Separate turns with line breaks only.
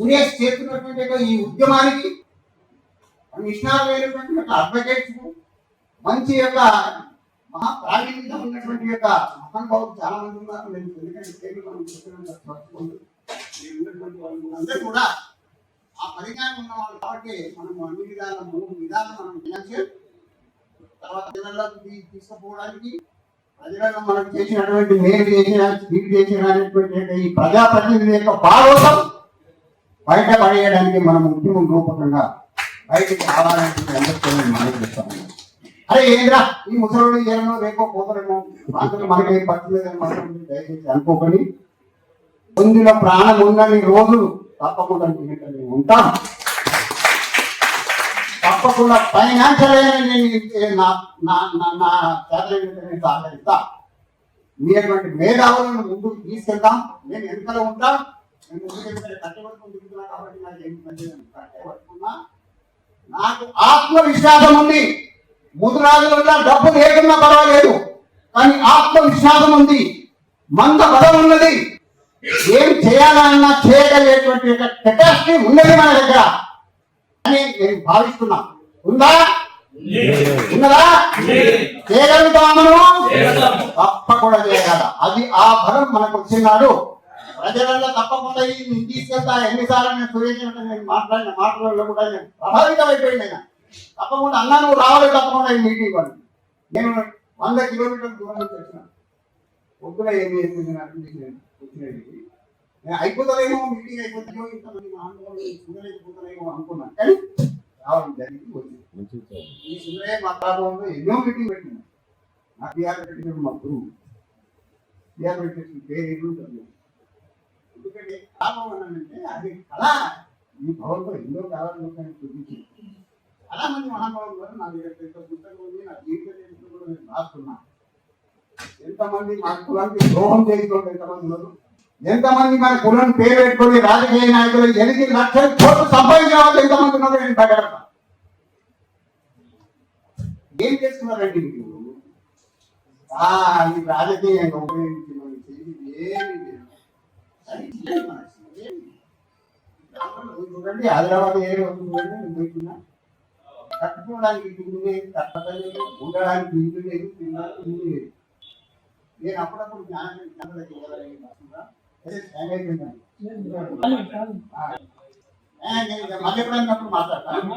సురేష్ చేస్తున్నటువంటి ఈ ఉద్యమానికి నిష్ణాతమైనటువంటి యొక్క అడ్వకేట్స్ మంచి యొక్క మహా ప్రావీణ్యం ఉన్నటువంటి యొక్క మహానుభావులు చాలా మంది ఉన్నారు. నేను ఎందుకంటే మనం వాళ్ళు అందరూ కూడా ఆ పరిజ్ఞానం ఉన్న వాళ్ళు కాబట్టి మనం అన్ని విధాల మూడు విధాలు మనం ఫైనాన్షియల్ తర్వాత ప్రజలకు తీసుకుపోవడానికి ప్రజలను మనం చేసినటువంటి మేలు చేసిన స్పీడ్ చేసిన ఈ ప్రజాప్రతినిధి యొక్క భాగవతం బయట పడేయడానికి మనం ఉద్యమం రూపకంగా బయటికి రావాలని అందరికీ మనం చేస్తాము అరే ఏంద్రా? ఈ ముసలుడు ఏమో రేపో పోతారేమో అందులో మనకి ఏం పట్టలేదని మాత్రం దయచేసి అనుకోకండి. పొందిన ప్రాణం ఉన్నన్ని రోజులు తప్పకుండా ఉంటాం. తప్పకుండా ఫైనాన్షియల్ నేను నా నా నా నా సహకరిస్తా. మీ అటువంటి మేధావులను ముందుకు తీసుకెళ్తాం. నేను ఎంతలో ఉంటాం? నాకు ఆత్మవిశ్వాసం ఉంది. ముదురాజులుగా డబ్బు లేకున్నా పర్వాలేదు. కానీ ఆత్మవిశ్వాసం ఉంది. మంద బలం ఉన్నది. ఏం చేయాలన్నా చేయగలిగేటువంటి కెపాసిటీ ఉన్నది మన దగ్గర. అని నేను భావిస్తున్నా. ఉందా? ఉన్నదా? చేయగలుగుతామను తప్పకుండా చేయగల. అది ఆ బలం మనకు వచ్చినాడు. ప్రజలలో తప్పకుండా ఈ నేను తీసుకెళ్తా ఎన్నిసార్లు నేను సురేష్ నేను మాట్లాడిన మాటలలో కూడా నేను ప్రభావితం అయిపోయింది ఆయన తప్పకుండా అన్నా నువ్వు రావాలి తప్పకుండా ఈ మీటింగ్ వాళ్ళు నేను వంద కిలోమీటర్ల దూరం నుంచి వచ్చిన. పొద్దున ఏమి నాకు తెలియదు. వచ్చినది. నేను అయిపోతుందేమో మీటింగ్ అయిపోతుందేమో ఇంతమంది మహానుభావులు చూడలేకపోతారేమో అనుకున్నాను కానీ రావడం జరిగింది వచ్చింది. ఈ సుందరయ్య మాట్లాడడంలో ఎన్నో మీటింగ్ పెట్టింది నా పిఆర్ పెట్టిన మా గురువు. పిఆర్ పెట్టిన పేరు ఏమి ఎందుకంటే కళాభవనం అంటే అది కళ. ఈ భవన్లో ఎన్నో కాలాలు కానీ చూపించింది. చాలా మంది మహానుభావులు కూడా నా దగ్గర పెద్ద పుస్తకం ఉంది నా జీవిత చరిత్ర కూడా నేను రాస్తున్నా. ఎంతమంది మన కులానికి ద్రోహం చేసిన ఎంతమంది ఉన్నారు? ఎంతమంది మన కులం పేరు పెట్టుకొని రాజకీయ నాయకులు ఎనిమిది లక్షల కోట్లు సంపాదించిన వాళ్ళు ఎంతమంది ఉన్నారో నేను బయటపెడతా? ఏం చేస్తున్నారండి మీరు? రాజకీయంగా ఉపయోగించి మనం చేసి ఏమి చూడండి హైదరాబాద్ ఏరియా నేను పోతున్నా కట్టుకోవడానికి ఇల్లు లేదు కట్టలేదు ఉండడానికి ఇల్లు లేదు తినడానికి ఇల్లు లేదు. నేను అప్పుడప్పుడు జ్ఞానం మళ్ళీ ఎప్పుడైనా మాట్లాడతాను